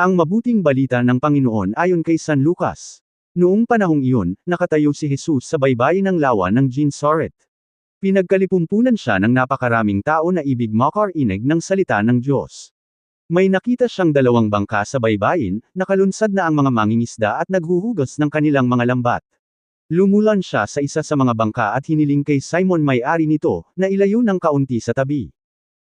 Ang mabuting balita ng Panginoon ayon kay San Lucas. Noong panahong iyon, nakatayo si Jesus sa baybayin ng lawa ng Gensaret. Pinagkalipumpunan siya ng napakaraming tao na ibig makarinig ng salita ng Diyos. May nakita siyang dalawang bangka sa baybayin, nakalunsad na ang mga mangingisda at naghuhugas ng kanilang mga lambat. Lumulan siya sa isa sa mga bangka at hiniling kay Simon may-ari nito, na ilayo ng kaunti sa tabi.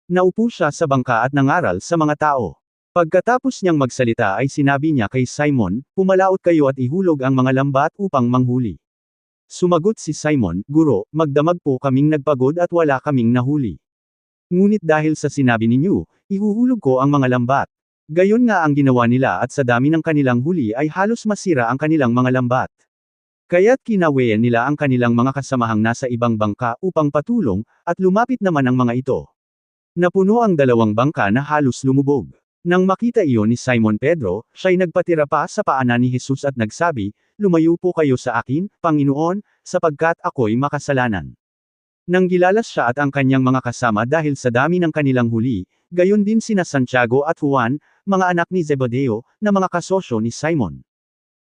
Naupo siya sa bangka at nangaral sa mga tao. Pagkatapos niyang magsalita ay sinabi niya kay Simon, Pumalaot kayo at ihulog ang mga lambat upang manghuli. Sumagot si Simon, Guro, magdamag po kaming nagpagod at wala kaming nahuli. Ngunit dahil sa sinabi ninyo, ihuhulog ko ang mga lambat. Gayon nga ang ginawa nila at sa dami ng kanilang huli ay halos masira ang kanilang mga lambat. Kaya't kinaweyan nila ang kanilang mga kasamahang nasa ibang bangka upang patulong, at lumapit naman ang mga ito. Napuno ang dalawang bangka na halos lumubog. Nang makita iyon ni Simon Pedro, siya'y nagpatira pa sa paanan ni Jesus at nagsabi, Lumayo po kayo sa akin, Panginoon, sapagkat ako'y makasalanan. Nang gilalas siya at ang kanyang mga kasama dahil sa dami ng kanilang huli, gayon din sina Santiago at Juan, mga anak ni Zebedeo, na mga kasosyo ni Simon.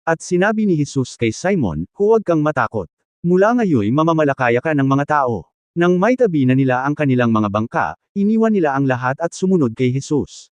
At sinabi ni Jesus kay Simon, huwag kang matakot. Mula ngayon mamamalakaya ka ng mga tao. Nang may tabi na nila ang kanilang mga bangka, iniwan nila ang lahat at sumunod kay Jesus.